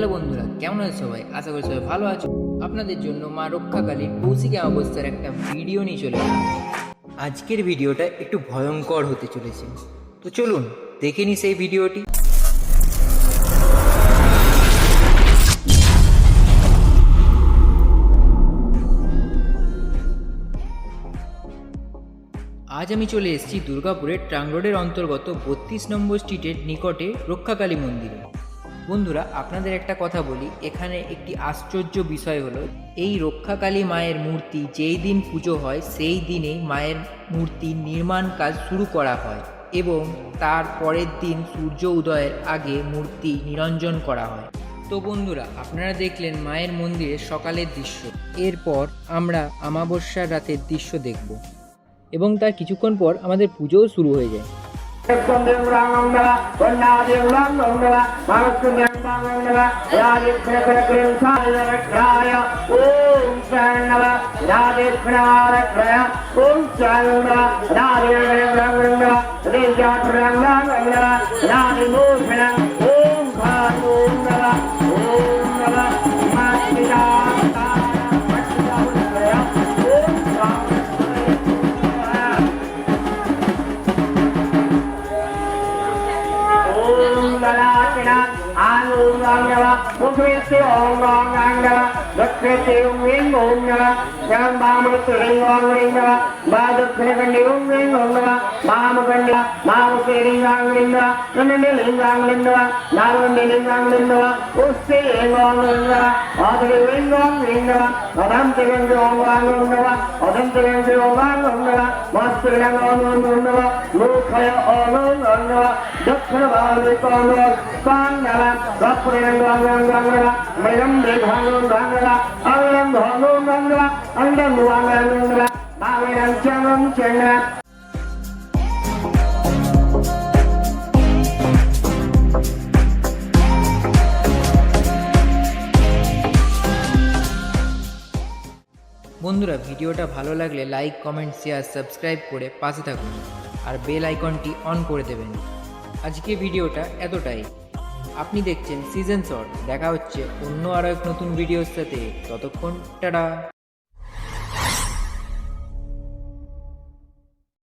Hello বন্ধুরা, কেমন আছে সবাই? আশা করি সবাই ভালো আছো। আপনাদের জন্য মা রক্ষাকালীর কৌশিকী অবস্থার একটা ভিডিও নিয়ে চলে আজকের ভিডিওটা একটু ভয়ঙ্কর হতে চলেছে। তো চলুন, দেখে নি সেই ভিডিওটি। আজ আমি চলে এসেছি দুর্গাপুরের ট্রাং রোডের অন্তর্গত বত্রিশ নম্বর স্ট্রিটের নিকটে রক্ষাকালী মন্দিরে। বন্ধুরা, আপনাদের একটা কথা বলি। এখানে একটি আশ্চর্য বিষয় হলো, এই রক্ষাকালী মায়ের মূর্তি যেই দিন পুজো হয়, সেই দিনেই মায়ের মূর্তি নির্মাণ কাজ শুরু করা হয় এবং তার পরের দিন সূর্য উদয়ের আগে মূর্তি নিরঞ্জন করা হয়। তো বন্ধুরা, আপনারা দেখলেন মায়ের মন্দিরের সকালের দৃশ্য। এরপর আমরা আমাবস্যার রাতের দৃশ্য দেখব এবং তার কিছুক্ষণ পর আমাদের পুজোও শুরু হয়ে যায়। మనస్సు ఓం శరణవ రాజేశ్వర ఓం శరణ రాజేంద్ర आनुरांगला मुद्वेते ओंगांगांगला गत्वेते उंगें ओंगला ஞான் பாமனுக்கு இறைவாங்குறீங்களா பாதத்தின கண்டி உங்களாங்களா பாம கண்டா மாவுக்கு இறைவாங்குறீங்களா என்னென்ன லிங்காங்களா நாலு லிங்காங்களா உஸ்தி ஏங்குவாங்களா ஆதரி வேங்குவாங்களா அதான் திரண்டு வாங்குவாங்களா அதான் திரண்டு வாங்குவாங்களா மாஸ்து இளங்கவங்க உண்டவா மூக்கய ஓனும் உண்டவா বাংলা মেরম ভাঙন বাংলা আলম ভাঙন বাংলা আন্দম বাংলা বাংলা চরম চেঙ্গা বন্ধুরা ভিডিওটা ভালো লাগলে লাইক কমেন্ট শেয়ার সাবস্ক্রাইব করে পাশে থাকুন আর বেল আইকনটি অন করে দেবেন আজকে ভিডিওটা এতটাই। আপনি দেখছেন সিজন শর্ট দেখা হচ্ছে অন্য আরও এক নতুন ভিডিওর সাথে। ততক্ষণ, টাটা।